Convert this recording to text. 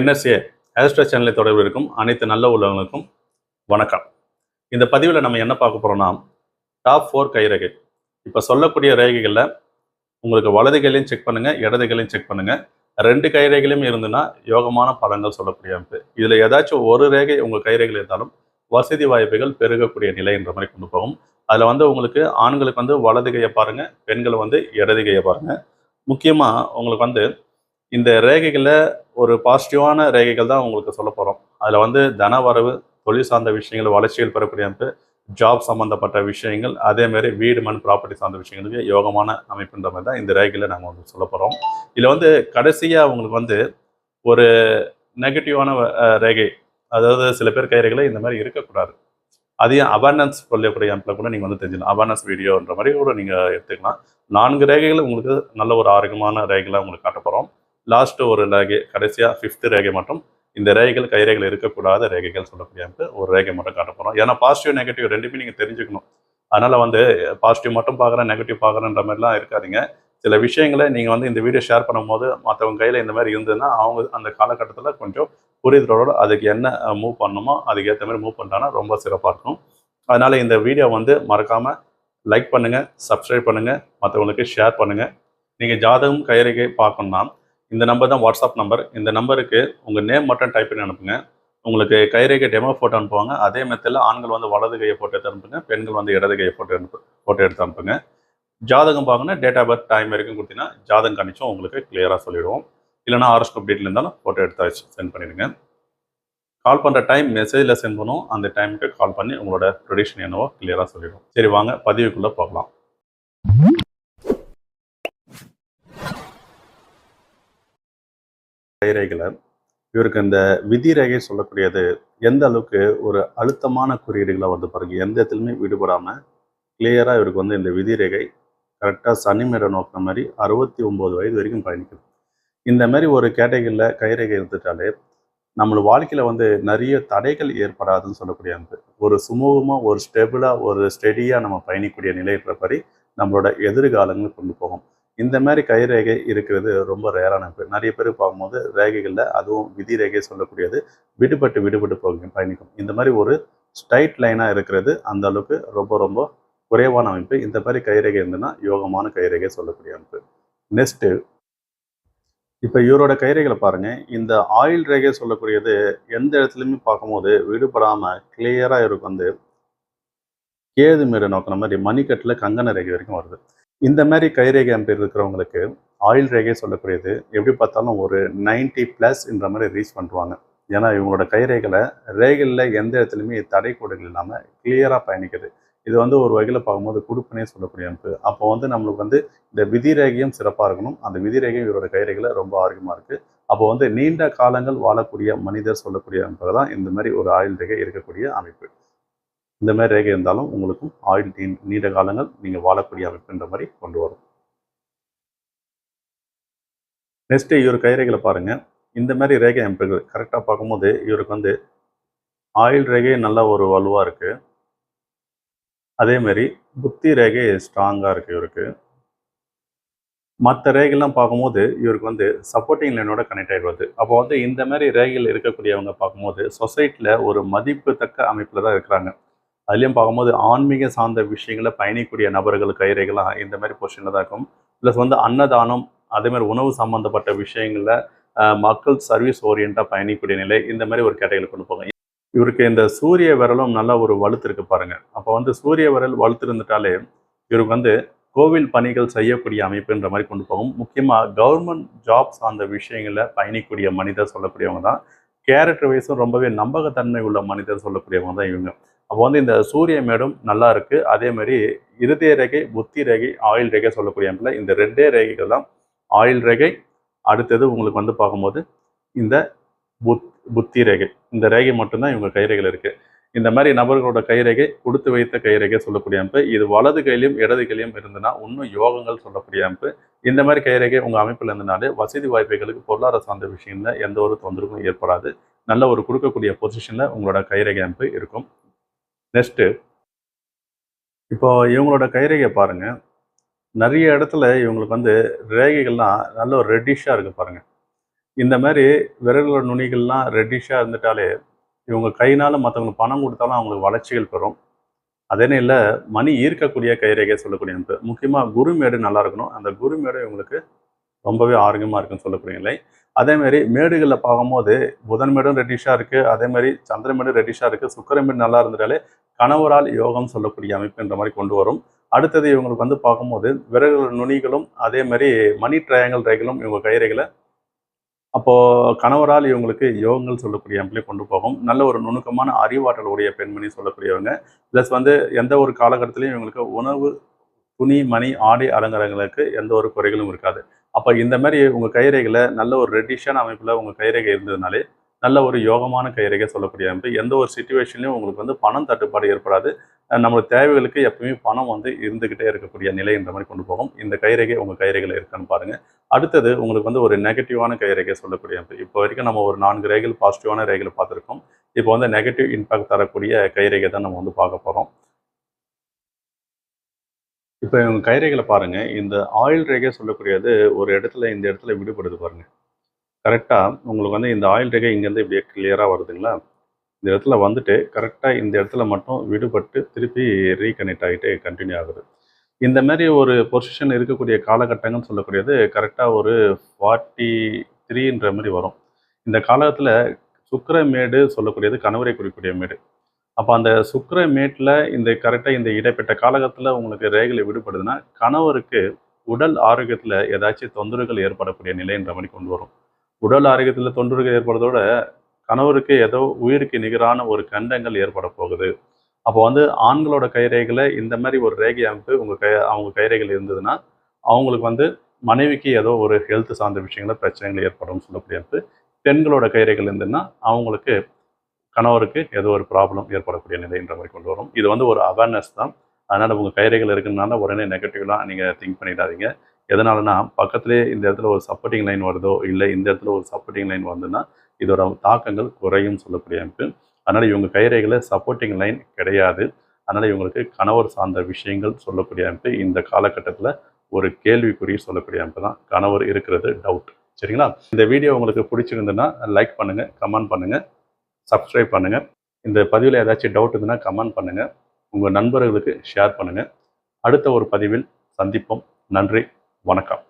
NSA ஆஸ்ட்ரா சேனலை தொடர்பு இருக்கும் அனைத்து நல்ல உள்ளவங்களுக்கும் வணக்கம். இந்த பதிவில் நம்ம என்ன பார்க்க போகிறோம்னா டாப் ஃபோர் கைரேகை இப்போ சொல்லக்கூடிய ரேகைகளில் உங்களுக்கு வலதுகளையும் செக் பண்ணுங்கள் இடதுகளையும் செக் பண்ணுங்கள் ரெண்டு கைரேகையிலும் இருந்துன்னா யோகமான பலன்கள் சொல்லக்கூடிய அமைப்பு. இதில் ஏதாச்சும் ஒரு ரேகை உங்கள் கைரேகையில் இருந்தாலும் வசதி வாய்ப்புகள் பெருகக்கூடிய நிலைன்ற மாதிரி கொண்டு போகும். அதில் வந்து உங்களுக்கு ஆண்களுக்கு வந்து வலது கையை பாருங்கள் பெண்கள் வந்து இடது கையை பாருங்கள் முக்கியமாக உங்களுக்கு வந்து இந்த ரேகைகளில் ஒரு பாசிட்டிவான ரேகைகள் தான் உங்களுக்கு சொல்ல போகிறோம் அதில் வந்து தன வரவு தொழில் சார்ந்த விஷயங்கள் வளர்ச்சிகள் பெறக்கூடிய அமைப்பு ஜாப் சம்மந்தப்பட்ட விஷயங்கள் அதே மாதிரி வீடு மண் ப்ராப்பர்ட்டி சார்ந்த விஷயங்களுக்கு யோகமான அமைப்புன்ற மாதிரி தான் இந்த ரேகையில் நாங்கள் வந்து சொல்ல போகிறோம் இதில் வந்து கடைசியாக உங்களுக்கு வந்து ஒரு நெகட்டிவான ரேகை அதாவது சில பேர் கைரேகையில் இந்த மாதிரி இருக்கக்கூடாது. அதையும் அவேர்னஸ் சொல்லக்கூடிய அமைப்பில் கூட நீங்கள் வந்து தெரிஞ்சுக்கலாம். அவேர்னஸ் வீடியோன்ற மாதிரி கூட நீங்கள் எடுத்துக்கலாம். நான்கு ரேகைகள் உங்களுக்கு நல்ல ஒரு ஆரோக்கியமான ரேகைகளை உங்களுக்கு காட்ட போகிறோம் லாஸ்ட் ஒரு ரேகை கடைசியாக ஃபிஃப்த் ரேகை மட்டும் இந்த ரேகைகள் கைரேகைகள் இருக்கக்கூடாத ரேகைகள் சொல்லக்கூடிய ஒரு ரேகை மட்டும் காட்ட போகிறோம் ஏன்னா பாசிட்டிவ் நெகட்டிவ் ரெண்டுமே நீங்கள் தெரிஞ்சுக்கணும். அதனால் வந்து பாசிட்டிவ் மட்டும் பார்க்குறேன் நெகட்டிவ் பார்க்குறேன்ற மாதிரிலாம் இருக்காதீங்க. சில விஷயங்களை நீங்கள் வந்து இந்த வீடியோ ஷேர் பண்ணும்போது மற்றவங்க கையில் இந்த மாதிரி இருந்ததுன்னா அவங்க அந்த காலகட்டத்தில் கொஞ்சம் புரிதலோட அதுக்கு என்ன மூவ் பண்ணணுமோ அதுக்கு ஏற்ற மாதிரி மூவ் பண்ணிட்டாங்கன்னா ரொம்ப சிறப்பாக இருக்கும். அதனால் இந்த வீடியோ வந்து மறக்காமல் லைக் பண்ணுங்கள் சப்ஸ்கிரைப் பண்ணுங்கள் மற்றவங்களுக்கு ஷேர் பண்ணுங்கள் நீங்கள் ஜாதகம் கைரேகை பார்க்கணும்னா இந்த நம்பர் தான் வாட்ஸ்அப் நம்பர் இந்த நம்பருக்கு உங்கள் நேம் மட்டும் டைப் பண்ணி அனுப்புங்க. உங்களுக்கு கைரேகை டெமோ ஃபோட்டோ அனுப்புவாங்க. அதே மெத்தில் ஆண்கள் வந்து வலது கையை ஃபோட்டோ எடுத்து அனுப்புங்க. பெண்கள் வந்து இடது கையை ஃபோட்டோ அனுப்பு ஃபோட்டோ எடுத்து அனுப்புங்க. ஜாதகம் பார்க்கணும் டேட் ஆஃப் பர்த் டைம் வரைக்கும் கொடுத்தீங்கன்னா ஜாதகம் கணிச்சும் உங்களுக்கு கிளியராக சொல்லிடுவோம். இல்லைனா ஆர்எஸ்கோப் டீட்டில் இருந்தாலும் ஃபோட்டோ எடுத்து சென்ட் பண்ணிடுங்க. கால் பண்ணுற டைம் மெசேஜில் சென்ட் பண்ணுவோம். அந்த டைமுக்கு கால் பண்ணி உங்களோட ப்ரொடிஷன் என்னவோ கிளியராக சொல்லிடுவோம். சரி வாங்க பதிவுக்குள்ளே போகலாம். கைரேகையில் இவருக்கு இந்த விதி ரேகை சொல்லக்கூடியது எந்த அளவுக்கு ஒரு அழுத்தமான குறியீடுகளாக வருது பாருங்கள் எந்த இடத்துலையுமே விடுபடாமல் கிளியராக இவருக்கு வந்து இந்த விதி ரேகை கரெக்டாக சனிமேரை நோக்கின மாதிரி அறுபத்தி ஒம்பது வயது வரைக்கும் பயணிக்குது. இந்த மாதிரி ஒரு கேட்டகரியில் கைரேகை இருந்துட்டாலே நம்மளோட வாழ்க்கையில் வந்து நிறைய தடைகள் ஏற்படாதுன்னு சொல்லக்கூடிய அமைப்பு ஒரு சுமூகமாக ஒரு ஸ்டெபிளாக ஒரு ஸ்டெடியாக நம்ம பயணிக்கக்கூடிய இருக்கிற மாதிரி நம்மளோட எதிர்காலங்கள் கொண்டு போகும். இந்த மாதிரி கைரேகை இருக்கிறது ரொம்ப ரேரான அமைப்பு நிறைய பேர் பார்க்கும்போது ரேகைகளில் அதுவும் விதி ரேகை சொல்லக்கூடியது. விடுபட்டு விடுபட்டு போகும் பயணிக்கும். இந்த மாதிரி ஒரு ஸ்ட்ரைட் லைனாக இருக்கிறது. அந்த அளவுக்கு ரொம்ப ரொம்ப குறைவான அமைப்பு. இந்த மாதிரி கைரேகை இருந்ததுன்னா யோகமான கைரேகை சொல்லக்கூடிய அமைப்பு. நெக்ஸ்ட்டு இப்போ இவரோட கைரேகைகளை பாருங்கள் இந்த ஆயில் ரேகை சொல்லக்கூடியது எந்த இடத்துலையுமே பார்க்கும்போது விடுபடாமல் கிளியராக இருக்கும். வந்து கேது மேடு நோக்கின மாதிரி மணிக்கட்டில் கங்கண ரேகை வரைக்கும் வருது. இந்த மாதிரி கைரேகை அமைப்பு இருக்கிறவங்களுக்கு ஆயில் ரேகை சொல்லக்கூடியது எப்படி பார்த்தாலும் ஒரு 90 ப்ளஸ்ன்ற மாதிரி ரீச் பண்ணுவாங்க ஏன்னா இவங்களோட கைரேகளை ரேகையில் எந்த இடத்துலையுமே தடை கோடுகள் இல்லாமல் கிளியராக பயணிக்குது. இது வந்து ஒரு வகையில் பார்க்கும்போது குடுப்பனே சொல்லக்கூடிய அமைப்பு அப்போ வந்து நம்மளுக்கு வந்து இந்த விதி ரேகையும் சிறப்பாக இருக்கணும். அந்த விதி ரேகையும் இவரோட கைரேகையில் ரொம்ப ஆரோக்கியமாக இருக்குது அப்போ வந்து நீண்ட காலங்கள் வாழக்கூடிய மனிதர் சொல்லக்கூடிய அமைப்பு தான் இந்த மாதிரி ஒரு ஆயுள் ரேகை இருக்கக்கூடிய அமைப்பு. இந்த மாதிரி ரேகை இருந்தாலும் உங்களுக்கும் ஆயுள் நீ- நீண்ட காலங்கள் நீங்கள் வாழக்கூடிய அமைப்புன்ற மாதிரி கொண்டு வரும். நெக்ஸ்ட்டு இவர் கைரேகைகளை பாருங்கள் இந்த மாதிரி ரேகை அமைப்புகள் கரெக்டாக பார்க்கும்போது இவருக்கு வந்து ஆயுள் ரேகை நல்ல ஒரு வலுவாக இருக்குது அதேமாரி புத்தி ரேகை ஸ்ட்ராங்காக இருக்குது இவருக்கு. மற்ற ரேகைலாம் பார்க்கும்போது இவருக்கு வந்து சப்போர்ட்டிங் லைனோட கனெக்ட் ஆகிடுவது அப்போ வந்து இந்த மாதிரி ரேகைகள் இருக்கக்கூடியவங்க பார்க்கும்போது சொசைட்டியில் ஒரு மதிப்புத்தக்க அமைப்பில் தான் இருக்கிறாங்க. அதுலேயும் பார்க்கும்போது ஆன்மீக சார்ந்த விஷயங்களை பயணிக்கூடிய நபர்கள் கைரேகலாம் இந்த மாதிரி பொசிஷனில் தான் இருக்கும். ப்ளஸ் வந்து அன்னதானம் அதேமாதிரி உணவு சம்மந்தப்பட்ட விஷயங்களில் மக்கள் சர்வீஸ் ஓரியண்டாக பயணிக்கக்கூடிய நிலை இந்த மாதிரி ஒரு கேட்டகரியில் கொண்டு போங்க. இவருக்கு இந்த சூரிய விரலும் நல்ல ஒரு வலுத்து இருக்கு அப்போ வந்து சூரிய விரல் வலுத்திருந்துட்டாலே இவருக்கு வந்து கோவில் பணிகள் செய்யக்கூடிய அமைப்புன்ற மாதிரி கொண்டு போகும். முக்கியமாக கவர்மெண்ட் ஜாப் சார்ந்த விஷயங்களில் பயணிக்கூடிய மனிதர் சொல்லக்கூடியவங்க தான். கேரக்டர் வைஸும் ரொம்பவே நம்பகத்தன்மை உள்ள மனிதர் சொல்லக்கூடியவங்க தான் இவங்க. அப்போ வந்து இந்த சூரிய மேடும் நல்லா இருக்கு. அதே மாதிரி இருதய ரேகை புத்தி ரேகை ஆயில் ரேகை சொல்லக்கூடிய அமைப்பில் இந்த ரெண்டே ரேகைகள் தான் ஆயில் ரேகை. அடுத்தது உங்களுக்கு வந்து பார்க்கும்போது இந்த புத் புத்தி ரேகை. இந்த ரேகை மட்டும்தான் இவங்க கைரேகையில் இருக்கு. இந்த மாதிரி நபர்களோட கைரேகை கொடுத்து வைத்த கைரேகை சொல்லக்கூடிய அமைப்பு இது வலது கையிலையும் இடது கையிலையும் இருந்ததுன்னா இன்னும் யோகங்கள் சொல்லக்கூடிய அமைப்பு இந்த மாதிரி கைரேகை உங்கள் அமைப்பில் இருந்தனாலே வசதி வாய்ப்புகளுக்கு பொருளாதார சார்ந்த விஷயங்களில் எந்த ஒரு தொந்தரவும் ஏற்படாது. நல்ல ஒரு கொடுக்கக்கூடிய பொசிஷனில் உங்களோட கைரேகை அமைப்பு இருக்கும். நெக்ஸ்ட்டு இப்போ இவங்களோட கைரேகை பாருங்கள் நிறைய இடத்துல இவங்களுக்கு வந்து ரேகைகள்லாம் நல்ல ஒரு ரெட்டிஷாக இருக்குது பாருங்கள் இந்த மாதிரி விரல்களோட நுனிகள்லாம் ரெட்டிஷாக இருந்துட்டாலே இவங்க கையினால் மற்றவங்களுக்கு பணம் கொடுத்தாலும் அவங்களுக்கு வளர்ச்சிகள் பெறும். அதே இல்லை மணி ஈர்க்கக்கூடிய கைரேகை சொல்லக்கூடிய அமைப்பு முக்கியமாக குருமேடு நல்லா இருக்கணும். அந்த குருமேடு இவங்களுக்கு ரொம்பவே ஆரோக்கியமாக இருக்குன்னு சொல்லக்கூடிய நிலை. அதேமாரி மேடுகளில் பார்க்கும்போது புதன் மேடும் ரெட்டிஷாக இருக்குது அதேமாரி சந்திரமேடும் ரெட்டிஷாக இருக்குது சுக்கரமேடு நல்லா இருந்துட்டாலே கணவரால் யோகம் சொல்லக்கூடிய அமைப்புன்ற மாதிரி கொண்டு வரும். அடுத்தது இவங்களுக்கு வந்து பார்க்கும்போது விரல்கள் நுனிகளும் அதே மாதிரி மணி ட்ரையாங்கல் ரேகைகளும் இவங்க கயிறைகளை அப்போது கணவரால் இவங்களுக்கு யோகங்கள் சொல்லக்கூடிய அமைப்பிலே கொண்டு போகும். நல்ல ஒரு நுணுக்கமான அறிவாற்றல் உடைய பெண்மணி சொல்லக்கூடியவங்க. ப்ளஸ் வந்து எந்த ஒரு காலகட்டத்திலையும் இவங்களுக்கு உணவு துணி மணி ஆடை அலங்காரங்களுக்கு எந்த ஒரு குறைகளும் இருக்காது. அப்போ இந்த மாதிரி உங்கள் கைரேகையில் நல்ல ஒரு ரெட்டிஷான அமைப்பில் உங்கள் கைரேகை இருந்ததுனாலே நல்ல ஒரு யோகமான கைரேகை சொல்லக்கூடிய அமைப்பு. எந்த ஒரு சுச்சுவேஷன்லையும் உங்களுக்கு வந்து பணம் தட்டுப்பாடு ஏற்படாது. நம்மளுக்கு தேவைகளுக்கு எப்பவுமே பணம் வந்து இருந்துக்கிட்டே இருக்கக்கூடிய நிலைன்ற மாதிரி கொண்டு போகும். இந்த கைரேகை உங்கள் கைரேகையில் இருக்கான்னு பாருங்கள் அடுத்தது உங்களுக்கு வந்து ஒரு நெகட்டிவான கைரேகை சொல்லக்கூடிய அமைப்பு. இப்போ வரைக்கும் நம்ம ஒரு நான்கு ரேகைகள் பாசிட்டிவான ரேகைகள் பார்த்துருக்கோம். இப்போ வந்து நெகட்டிவ் இம்பாக்ட் தரக்கூடிய கைரேகை தான் நம்ம வந்து பார்க்க போகிறோம் இப்போ இவங்க கைரேகையில் பாருங்கள் இந்த ஆயில் ரேகை சொல்லக்கூடியது ஒரு இடத்துல இந்த இடத்துல விடுபடுது பாருங்கள் கரெக்டாக உங்களுக்கு வந்து இந்த ஆயில் ரேகை இங்கேருந்து இப்படியே கிளியராக வருதுங்களா? இந்த இடத்துல வந்துட்டு கரெக்டாக இந்த இடத்துல மட்டும் விடுபட்டு திருப்பி ரீகனெக்ட் ஆகிட்டு கண்டினியூ ஆகுது. இந்த மாதிரி ஒரு பொசிஷன் இருக்கக்கூடிய காலகட்டங்கள்னு சொல்லக்கூடியது கரெக்டாக ஒரு ஃபார்ட்டி த்ரீன்ற மாதிரி வரும். இந்த காலகட்டத்தில் சுக்கிரமேடு சொல்லக்கூடியது கணவரை குறிக்கூடிய மேடு. அப்போ அந்த சுக்கிரமேட்டில் இந்த கரெக்டாக இந்த இடைப்பட்ட காலகட்டத்தில் உங்களுக்கு ரேகையில் விடுபடுதுன்னா கணவருக்கு உடல் ஆரோக்கியத்தில் ஏதாச்சும் தொந்தரவுகள் ஏற்படக்கூடிய நிலைன்ற மாதிரி கொண்டு வரும். உடல் ஆரோக்கியத்தில் தொண்டர்கள் ஏற்படுறதோட கணவருக்கு ஏதோ உயிருக்கு நிகரான ஒரு கண்டங்கள் ஏற்பட போகுது. அப்போ வந்து ஆண்களோட கைரேகையில் இந்த மாதிரி ஒரு ரேகை அமைப்பு உங்கள் கை அவங்க கைரேகையில் இருந்ததுன்னா அவங்களுக்கு வந்து மனைவிக்கு ஏதோ ஒரு ஹெல்த் சார்ந்த விஷயங்கள பிரச்சனைகள் ஏற்படும் சொல்லக்கூடிய அமைப்பு. பெண்களோட கைரேகைகள் இருந்ததுன்னா அவங்களுக்கு கணவருக்கு ஏதோ ஒரு ப்ராப்ளம் ஏற்படக்கூடிய நிலைன்ற மாதிரி கொண்டு வரும். இது வந்து ஒரு அவேர்னஸ் தான். அதனால் உங்கள் கைரேகைகள் இருக்குனால உடனே நெகட்டிவ்லாம் நீங்கள் திங்க் பண்ணிடாதீங்க. எதனாலனா பக்கத்துலேயே இந்த இடத்துல ஒரு சப்போர்ட்டிங் லைன் வருதோ இல்லை இந்த இடத்துல ஒரு சப்போர்ட்டிங் லைன் வந்துன்னா இதோட தாக்கங்கள் குறையும் சொல்லக்கூடிய அமைப்பு. அதனால் இவங்க கைரேகையில் சப்போர்ட்டிங் லைன் கிடையாது. அதனால் இவங்களுக்கு கணவர் சார்ந்த விஷயங்கள் சொல்லக்கூடிய அமைப்பு இந்த காலகட்டத்தில் ஒரு கேள்விக்குறி சொல்லக்கூடிய அமைப்பு தான். கணவர் இருக்கிறது டவுட் சரிங்களா? இந்த வீடியோ உங்களுக்கு பிடிச்சிருந்ததுன்னா லைக் பண்ணுங்கள் கமெண்ட் பண்ணுங்கள் சப்ஸ்கிரைப் பண்ணுங்கள் இந்த பதிவில் ஏதாச்சும் டவுட் இருந்ததுன்னா கமெண்ட் பண்ணுங்கள் உங்கள் நண்பர்களுக்கு ஷேர் பண்ணுங்கள் அடுத்த ஒரு பதிவில் சந்திப்போம். நன்றி. வணக்கம்.